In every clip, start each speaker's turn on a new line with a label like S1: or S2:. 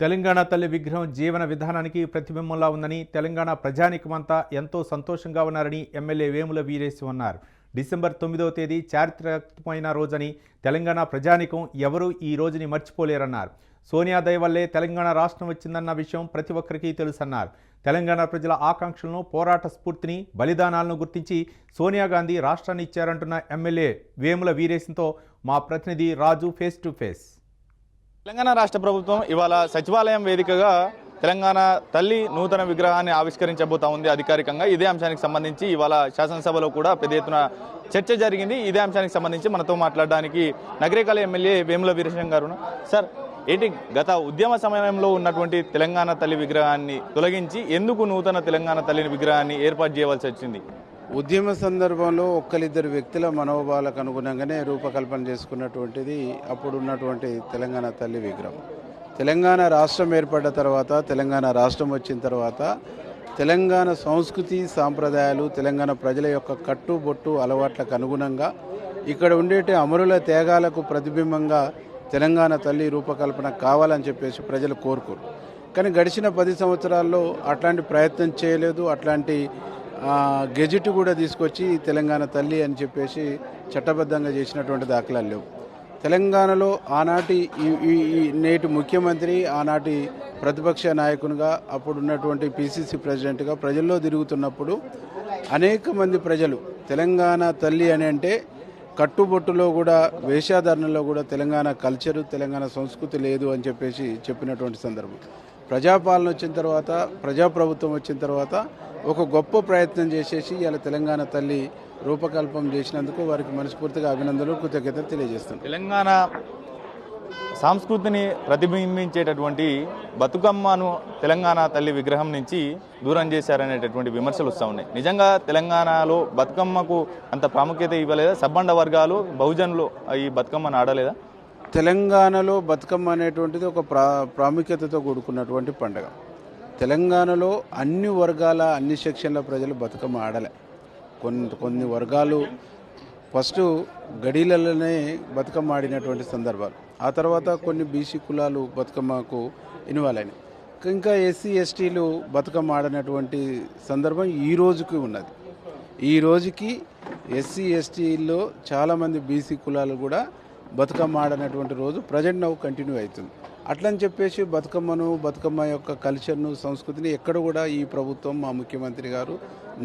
S1: తెలంగాణ తల్లి విగ్రహం జీవన విధానానికి ప్రతిబింబంలా ఉందని తెలంగాణ ప్రజానికమంతా ఎంతో సంతోషంగా ఉన్నారని ఎమ్మెల్యే వేముల వీరేశం అన్నారు. డిసెంబర్ తొమ్మిదవ తేదీ చారిత్రాత్మకమైన రోజని తెలంగాణ ప్రజానికం ఎవరూ ఈ రోజుని మర్చిపోలేరన్నారు. సోనియా దయ వల్లే తెలంగాణ రాష్ట్రం వచ్చిందన్న విషయం ప్రతి ఒక్కరికి తెలుసన్నారు. తెలంగాణ ప్రజల ఆకాంక్షలను పోరాట స్ఫూర్తిని బలిదానాలను గుర్తించి సోనియా గాంధీ రాష్ట్రాన్ని ఇచ్చారంటున్న ఎమ్మెల్యే వేముల వీరేశంతో మా ప్రతినిధి Raju face to face.
S2: Telangana రాష్ట్ర ప్రభుత్వం ఇవాళ సచివాలయం వేదికగా తెలంగాణ తల్లి నూతన విగ్రహాన్ని ఆవిష్కరించబోతా ఉంది అధికారికంగా. ఇదే అంశానికి సంబంధించి ఇవాళ శాసనసభలో కూడా పెద్ద ఎత్తున చర్చ జరిగింది. ఇదే అంశానికి సంబంధించి మనతో మాట్లాడడానికి నగరికల ఎమ్మెల్యే వేముల వీరేశం గారు సార్ ఏంటి గత ఉద్యమ సమయంలో ఉన్నటువంటి తెలంగాణ తల్లి విగ్రహాన్ని తొలగించి ఎందుకు నూతన తెలంగాణ తల్లి విగ్రహాన్ని ఏర్పాటు చేయవలసి వచ్చింది?
S3: ఉద్యమ సందర్భంలో ఒక్కరిద్దరు వ్యక్తుల మనోభావాలకు అనుగుణంగానే రూపకల్పన చేసుకున్నటువంటిది అప్పుడు ఉన్నటువంటి తెలంగాణ తల్లి విగ్రహం. తెలంగాణ రాష్ట్రం ఏర్పడ్డ తర్వాత తెలంగాణ రాష్ట్రం వచ్చిన తర్వాత తెలంగాణ సంస్కృతి సాంప్రదాయాలు తెలంగాణ ప్రజల యొక్క కట్టుబొట్టు అలవాట్లకు అనుగుణంగా ఇక్కడ ఉండేటి అమరుల త్యాగాలకు ప్రతిబింబంగా తెలంగాణ తల్లి రూపకల్పన కావాలని చెప్పేసి ప్రజలు కోరుకోరు. కానీ గడిచిన పది సంవత్సరాల్లో అట్లాంటి ప్రయత్నం చేయలేదు. అట్లాంటి గెజిట్ కూడా తీసుకొచ్చి తెలంగాణ తల్లి అని చెప్పేసి చట్టబద్ధంగా చేసినటువంటి దాఖలాలు లేవు. తెలంగాణలో ఆనాటి ఈ- నేటి ముఖ్యమంత్రి ఆనాటి ప్రతిపక్ష నాయకునిగా అప్పుడు ఉన్నటువంటి పిసిసి ప్రెసిడెంట్గా ప్రజల్లో తిరుగుతున్నప్పుడు అనేక మంది ప్రజలు తెలంగాణ తల్లి అని అంటే కట్టుబొట్టులో కూడా వేషాధారణలో కూడా తెలంగాణ కల్చరు తెలంగాణ సంస్కృతి లేదు అని చెప్పేసి చెప్పినటువంటి సందర్భం. ప్రజాపాలన వచ్చిన తర్వాత ప్రజాప్రభుత్వం వచ్చిన తర్వాత ఒక గొప్ప ప్రయత్నం చేసేసి ఇలా తెలంగాణ తల్లి రూపకల్పం చేసినందుకు వారికి మనస్ఫూర్తిగా అభినందనలు కృతజ్ఞతలు తెలియజేస్తున్నాం.
S2: తెలంగాణ సంస్కృతిని ప్రతిబింబించేటటువంటి బతుకమ్మను తెలంగాణ తల్లి విగ్రహం నుంచి దూరం చేశారనేటటువంటి విమర్శలు వస్తూ ఉన్నాయి. నిజంగా తెలంగాణలో బతుకమ్మకు అంత ప్రాముఖ్యత ఇవ్వలేదా? సబ్బండ వర్గాలు బహుజనులు ఈ బతుకమ్మను ఆడలేదా?
S3: తెలంగాణలో బతుకమ్మ అనేటువంటిది ఒక ప్రా ప్రాముఖ్యతతో కూడుకున్నటువంటి పండుగ. తెలంగాణలో అన్ని వర్గాల అన్ని సెక్షన్ల ప్రజలు బతుకమ్మ ఆడలే. కొన్ని కొన్ని వర్గాలు ఫస్ట్ గడీలలోనే బతుకమ్మ ఆడినటువంటి సందర్భాలు. ఆ తర్వాత కొన్ని బీసీ కులాలు బతుకమ్మకు ఇన్వాల్వ్ అయినాయి ఇంకా ఎస్సీ ఎస్టీలు బతుకమ్మ ఆడినటువంటి సందర్భం ఈ రోజుకి ఉన్నది. ఈ రోజుకి ఎస్సీ ఎస్టీలో చాలామంది బీసీ కులాలు కూడా బతుకమ్మ ఆడనటువంటి రోజు ప్రజెంట్ నవ్వు కంటిన్యూ అవుతుంది. అట్లని చెప్పేసి బతుకమ్మను బతుకమ్మ యొక్క కల్చర్ను సంస్కృతిని ఎక్కడ కూడా ఈ ప్రభుత్వం మా ముఖ్యమంత్రి గారు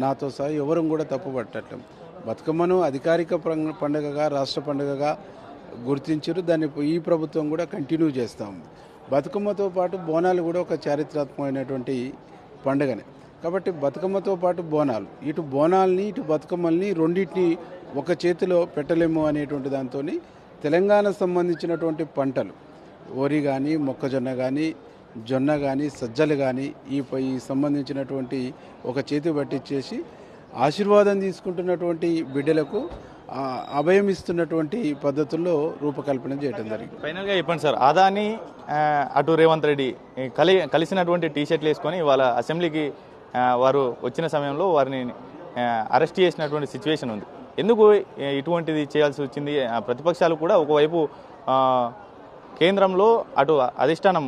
S3: నాతో సహా ఎవరు కూడా తప్పుపట్టట్లేం బతుకమ్మను అధికారిక పండుగగా రాష్ట్ర పండుగగా గుర్తించారు. దాన్ని ఈ ప్రభుత్వం కూడా కంటిన్యూ చేస్తాం బతుకమ్మతో పాటు బోనాలు కూడా ఒక చారిత్రాత్మకమైనటువంటి పండుగనే. కాబట్టి బతుకమ్మతో పాటు బోనాలు. ఇటు బోనాలని ఇటు బతుకమ్మల్ని రెండింటిని ఒక చేతిలో పెట్టలేము అనేటువంటి దాంతో తెలంగాణ సంబంధించినటువంటి పంటలు వరి కానీ మొక్కజొన్న కానీ జొన్న కానీ సజ్జలు కానీ ఈ సంబంధించినటువంటి ఒక చేతి పట్టించేసి ఆశీర్వాదం తీసుకుంటున్నటువంటి బిడ్డలకు అభయం ఇస్తున్నటువంటి పద్ధతుల్లో రూపకల్పన చేయడం జరిగింది.
S2: ఫైనల్గా చెప్పండి సార్ అదాని అటు రేవంత్ రెడ్డి కలి కలిసినటువంటి టీషర్ట్లు వేసుకొని వాళ్ళ అసెంబ్లీకి వారు వచ్చిన సమయంలో వారిని అరెస్ట్ చేసినటువంటి సిచ్యువేషన్ ఉంది. ఎందుకు ఇటువంటిది చేయాల్సి వచ్చింది? ప్రతిపక్షాలు కూడా ఒకవైపు కేంద్రంలో అటు అధిష్టానం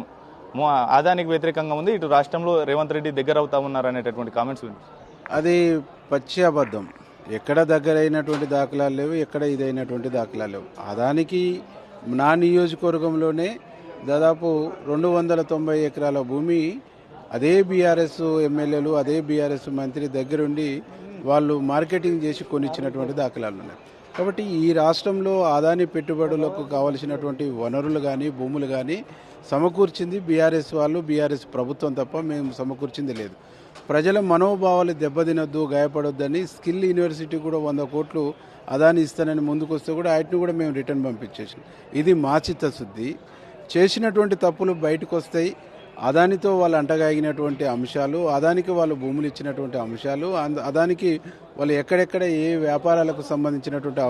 S2: ఆదానికి వ్యతిరేకంగా ఉంది ఇటు రాష్ట్రంలో రేవంత్ రెడ్డి దగ్గర అవుతా ఉన్నారు అనేటటువంటి కామెంట్స్
S3: అది పచ్చి అబద్ధం. ఎక్కడ దగ్గర అయినటువంటి దాఖలాలు లేవు ఎక్కడ ఇదైనటువంటి దాఖలాలు లేవు. అదానికి నా నియోజకవర్గంలోనే దాదాపు రెండు వందల తొంభై ఎకరాల భూమి అదే బీఆర్ఎస్ ఎమ్మెల్యేలు అదే బీఆర్ఎస్ మంత్రి దగ్గరుండి వాళ్ళు మార్కెటింగ్ చేసి కొనిచ్చినటువంటి దాఖలాలు ఉన్నాయి కాబట్టి ఈ రాష్ట్రంలో ఆదాని పెట్టుబడులకు కావలసినటువంటి వనరులు కానీ భూములు కానీ సమకూర్చింది బీఆర్ఎస్ వాళ్ళు బీఆర్ఎస్ ప్రభుత్వం తప్ప మేము సమకూర్చింది లేదు. ప్రజల మనోభావాలు దెబ్బతినొద్దు గాయపడొద్దని స్కిల్ యూనివర్సిటీ కూడా వంద కోట్లు అదాని ఇస్తానని ముందుకొస్తే కూడా వాటిని కూడా మేము రిటర్న్ పంపించేసాం ఇది మా చిత్తశుద్ధి. చేసినటువంటి తప్పులు బయటకు వస్తాయి అదానితో వాళ్ళు అంటగాగినటువంటి అంశాలు అదానికి వాళ్ళు భూములు ఇచ్చినటువంటి అంశాలు అంద- అదానికి వాళ్ళు ఎక్కడెక్కడ ఏ వ్యాపారాలకు సంబంధించినటువంటి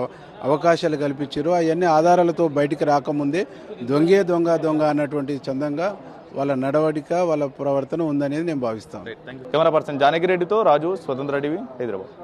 S3: అవకాశాలు కల్పించారో అవన్నీ ఆధారాలతో బయటికి రాకముందే దొంగే దొంగ దొంగ అన్నటువంటి చందంగా వాళ్ళ నడవడిక వాళ్ళ ప్రవర్తన ఉందనేది నేను భావిస్తాను.
S2: కెమెరా పర్సన్ జానకిరెడ్డితో రాజు స్వతంత్ర టీవీ హైదరాబాద్.